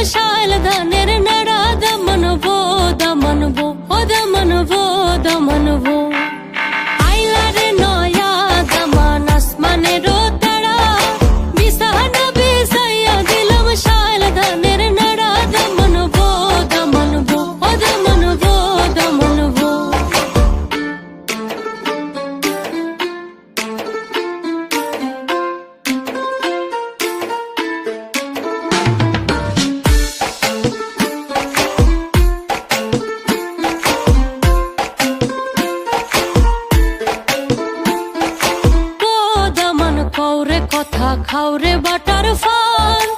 ವಿಶಾಲದ ನೆರೆ ನಡಾದ ಮನವೋದ ಮನವೋ ಹೋದ ಮನವೋದ ಮನವೋ খাও রে কথা খাও রে বাটারফল